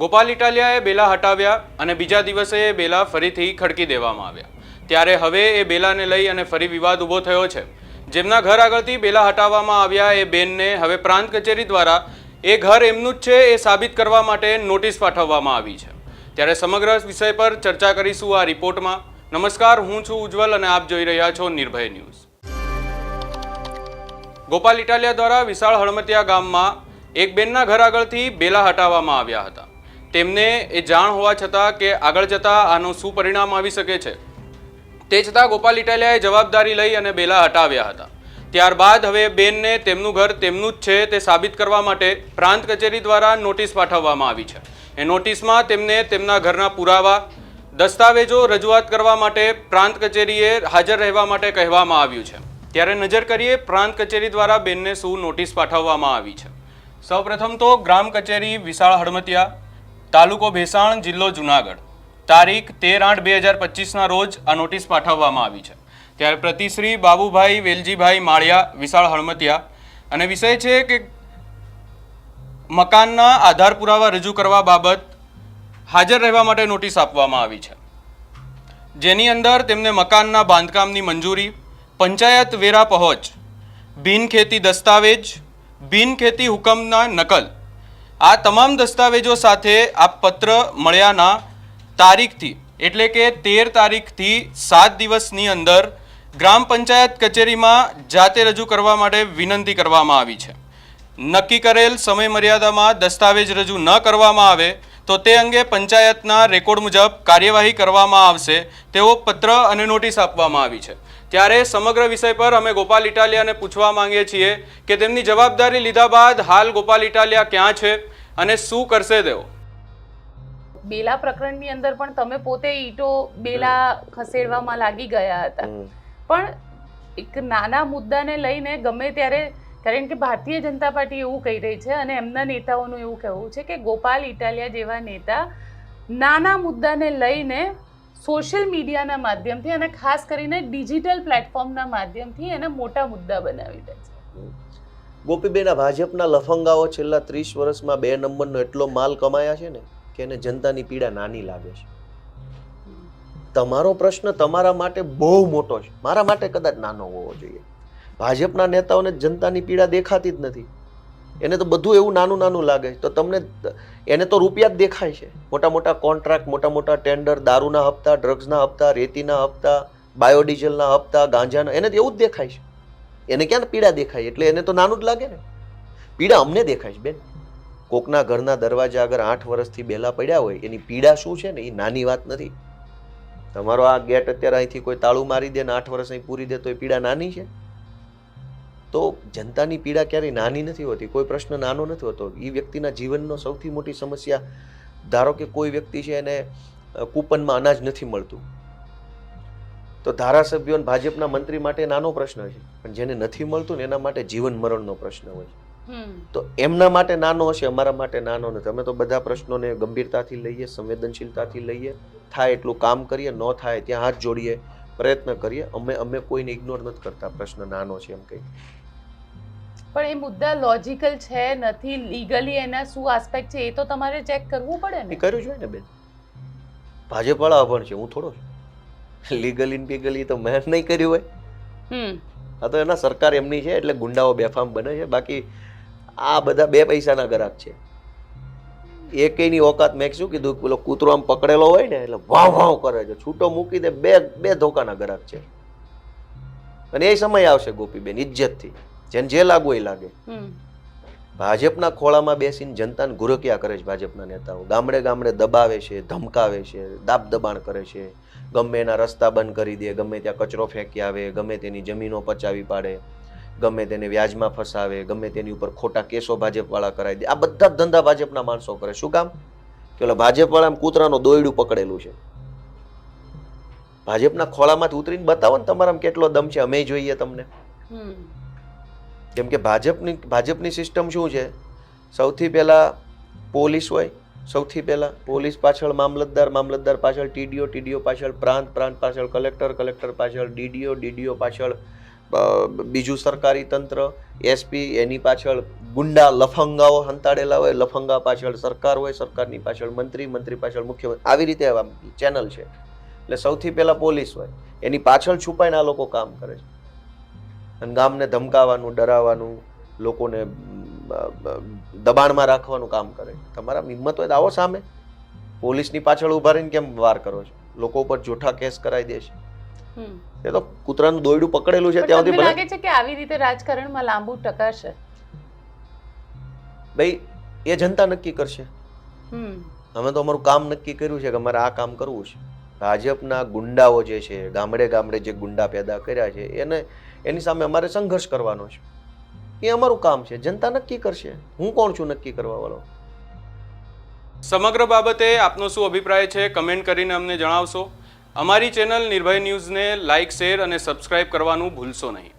ગોપાલ ઇટાલિયાએ બેલા હટાવ્યા અને બીજા દિવસે એ બેલા ફરીથી ખડકી દેવામાં આવ્યા. ત્યારે હવે એ બેલાને લઈ અને ફરી વિવાદ ઊભો થયો છે. જેમના ઘર આગળથી બેલા હટાવવામાં આવ્યા એ બેનને હવે પ્રાંત કચેરી દ્વારા એ ઘર એમનું જ છે એ સાબિત કરવા માટે નોટિસ પાઠવવામાં આવી છે. ત્યારે સમગ્ર વિષય પર ચર્ચા કરીશું આ રિપોર્ટમાં. નમસ્કાર, હું છું ઉજ્જવલ અને આપ જોઈ રહ્યા છો નિર્ભય ન્યૂઝ. ગોપાલ ઇટાલિયા દ્વારા વિશાળ હળમતિયા ગામમાં એક બેનના ઘર આગળથી બેલા હટાવવામાં આવ્યા હતા. તેમને એ જાણ હોવા છતાં કે આગળ જતાં આનું શું પરિણામ આવી શકે છે? તે છતાં ગોપાલ ઇટાલિયાએ જવાબદારી લઈ અને બેલા હટાવ્યા હતા. ત્યારબાદ હવે બેનને તેમનું ઘર તેમનું જ છે તે સાબિત કરવા માટે પ્રાંત કચેરી દ્વારા નોટિસ પાઠવવામાં આવી છે. એ નોટિસમાં તેમને તેમના ઘરના પુરાવા, દસ્તાવેજો રજૂઆત કરવા માટે પ્રાંત કચેરીએ હાજર રહેવા માટે કહેવામાં આવ્યું છે. ત્યારે નજર કરીએ, પ્રાંત કચેરી દ્વારા બેનને શું નોટિસ પાઠવવામાં આવી છે? સૌપ્રથમ તો ગ્રામ કચેરી વિશાળ હળમતિયા તાલુકો ભેસાણ જિલ્લો જુનાગઢ. તારીખ તેર આઠ બે હજાર પચીસના રોજ આ નોટિસ પાઠવવામાં આવી છે. ત્યારે પ્રતિશ્રી બાબુભાઈ વેલજીભાઈ માળિયા, વિશાળ હળમતિયા અને વિષય છે કે મકાનના આધાર પુરાવા રજૂ કરવા બાબત હાજર રહેવા માટે નોટિસ આપવામાં આવી છે. જેની અંદર તેમને મકાનના બાંધકામની મંજૂરી, પંચાયત વેરા પહોંચ, બિનખેતી દસ્તાવેજ, બિનખેતી હુકમના નકલ આ તમામ દસ્તાવેજો સાથે આ પત્ર મળ્યાના તારીખથી, એટલે કે તેર તારીખથી સાત દિવસની અંદર ગ્રામ પંચાયત કચેરીમાં જાતે રજૂ કરવા માટે વિનંતી કરવામાં આવી છે. નક્કી કરેલ સમય મર્યાદામાં દસ્તાવેજ રજૂ ન કરવામાં આવે તો તે અંગે પંચાયતના રેકોર્ડ મુજબ કાર્યવાહી કરવામાં આવશે તેવો પત્ર અને નોટિસ આપવામાં આવી છે. ત્યારે સમગ્ર વિષય પર અમે ગોપાલ ઇટાલિયાને પૂછવા માંગીએ છીએ કે તેમની જવાબદારી લીધા બાદ હાલ ગોપાલ ઇટાલિયા ક્યાં છે અને શું કરશે તેઓ? બેલા પ્રકરણની અંદર પણ તમે પોતે ઈટો બેલા ખસેડવામાં લાગી ગયા હતા. પણ એક નાના મુદ્દાને લઈને ગમે ત્યારે કારણ કે ભારતીય જનતા પાર્ટી એવું કહી રહી છે અને એમના નેતાઓનું એવું કહેવું છે કે ગોપાલ ઇટાલિયા જેવા નેતા નાના મુદ્દાને લઈને સોશિયલ મીડિયાના માધ્યમથી અને ખાસ કરીને ડિજિટલ પ્લેટફોર્મના માધ્યમથી એને મોટા મુદ્દા બનાવી દે છે. ગોપીબેન ભાજપના લફંગાઓ છેલ્લા ત્રીસ વર્ષમાં બે નંબરનો એટલો માલ કમાયા છે ને કે એને જનતાની પીડા નાની લાગે છે. તમારો પ્રશ્ન તમારા માટે બહુ મોટો છે. મારા માટે કદાચ નાનો હોવો જોઈએ. ભાજપના નેતાઓને જનતાની પીડા દેખાતી જ નથી. એને તો બધું એવું નાનું નાનું લાગે તો તમને એને તો રૂપિયા જ દેખાય છે. મોટા મોટા કોન્ટ્રાક્ટ મોટા મોટા ટેન્ડર દારૂના હપ્તા ડ્રગ્સના હપ્તા, રેતીના હપ્તા બાયોડીઝલના હપ્તા, ગાંજાના, એને તો એવું જ દેખાય છે. એને ક્યાં પીડા દેખાય? એટલે એને તો નાનું જ લાગે ને. પીડા અમને દેખાય છે બેન. કોકના ઘરના દરવાજા આગળ આઠ વર્ષથી બેલા પડ્યા હોય, એની પીડા શું છે ને? એ નાની વાત નથી. તમારો આ ગેટ અત્યારે અહીંથી કોઈ તાળું મારી દે ને આઠ વર્ષ અહીં પૂરી દે તો એ પીડા નાની છે? તો જનતાની પીડા ક્યારેય નાની નથી હોતી કોઈ પ્રશ્ન નાનો નથી હોતો. એ વ્યક્તિના જીવનનો સૌથી મોટી સમસ્યા ધારો કે કોઈ વ્યક્તિ છે એને કૂપનમાં અનાજ નથી મળતું. તો ધારાસભ્યો અને ભાજપના મંત્રી માટે નાનો પ્રશ્ન છે. પણ જેને નથી મળતું ને એના માટે જીવન મરણનો પ્રશ્ન હોય છે. તો એમના માટે નાનો હશે અમારા માટે નાનો નથી. અમે તો બધા પ્રશ્નોને ગંભીરતાથી લઈએ સંવેદનશીલતાથી લઈએ. થાય એટલું કામ કરીએ ન થાય ત્યાં હાથ જોડીએ પ્રયત્ન કરીએ. અમે અમે કોઈને ઇગ્નોર નથી કરતા પ્રશ્ન નાનો છે એમ કંઈ પણ એ મુદ્દા લોજિકલ છે નથી લીગલી એના શું આસ્પેક્ટ છે એ તો તમારે ચેક કરવું પડે ને. કર્યું જોઈએ ને બેન? ભાજપવાળા અભણ છે હું થોડો લીગલી પીગલી તો મેં નહીં કર્યું હોય. હમ. આ તો એના સરકાર એમની છે એટલે ગુંડાઓ બેફામ બને છે. બાકી આ બધા બે પૈસાના ગ્રાહક છે. એકેયની ઓકાત મેં શું કીધું પેલો કૂતરો આમ પકડેલો હોય ને એટલે વાવ વાવ કરે છે. છૂટો મૂકી દે બે બે ધોકાના ગ્રાહક છે. અને એ સમય આવશે ગોપીબેન ઇજ્જતથી. જેને જે લાગુ એ લાગે. ભાજપના ખોળામાં બેસીને જનતાને ગુરક્યા કરે છે ભાજપના નેતાઓ. ગામડે ગામડે દબાવે છે ધમકાવે છે દાબ દબાણ કરે છે. ગમે એના રસ્તા બંધ કરી દે ગમે ત્યાં કચરો ફેંકી આવે ગમે તેની જમીનો પચાવી પાડે ગમે તેને વ્યાજમાં ફસાવે ગમે તેની ઉપર ખોટા કેસો ભાજપવાળા કરાવી દે. આ બધા ધંધા ભાજપના માણસો કરે. શું કામ? કે ઓલા ભાજપવાળા કૂતરાનું દોયડું પકડેલું છે. ભાજપના ખોળામાંથી ઉતરીને બતાવો ને તમારામાં કેટલો દમ છે. અમે જોઈએ તમને. કેમ કે ભાજપની ભાજપની સિસ્ટમ શું છે? સૌથી પહેલાં પોલીસ હોય, સૌથી પહેલાં પોલીસ પાછળ મામલતદાર મામલતદાર પાછળ ટીડીઓ ટીડીઓ પાછળ પ્રાંત પ્રાંત પાછળ કલેક્ટર કલેક્ટર પાછળ ડીડીઓ ડીડીઓ પાછળ બીજું સરકારી તંત્ર, એસપી એની પાછળ ગુંડા, લફંગાઓ હંતાડેલા હોય, લફંગા પાછળ સરકાર હોય, સરકારની પાછળ મંત્રી મંત્રી પાછળ મુખ્યમંત્રી આવી રીતે ચેનલ છે. એટલે સૌથી પહેલાં પોલીસ હોય, એની પાછળ છુપાઈને આ લોકો કામ કરે છે. અને ગામને ધમકાવવાનું ડરાવવાનું લોકોને દબાણમાં રાખવાનું કામ કરે. તમારા હિંમત હોય તો આવો સામે. પોલીસની પાછળ ઊભા રહીને કેમ વાર કરો છો? લોકો ઉપર જૂઠા કેસ કરાવી દે છે. એ તો કૂતરાનું દોયડું પકડેલું છે ત્યાં સુધી લાગે છે કે આવી રીતે રાજકારણમાં લાંબુ ટકાશે? ભાઈ એ જનતા નક્કી કરશે. અમે તો અમારું કામ નક્કી કર્યું છે કે અમારે આ કામ કરવું છે. ભાજપના ગુંડાઓ જે છે ગામડે ગામડે જે ગુંડા પેદા કર્યા છે એને એની સામે અમારે સંઘર્ષ કરવાનો છે. એ અમારું કામ છે. જનતા નક્કી કરશે. હું કોણ છું નક્કી કરવા વાળો? સમગ્ર બાબતે આપનો શું અભિપ્રાય છે? કમેન્ટ કરીને અમને જણાવશો. અમારી ચેનલ નિર્ભય ન્યૂઝને લાઇક, શેર અને સબસ્ક્રાઇબ કરવાનું ભૂલશો નહીં.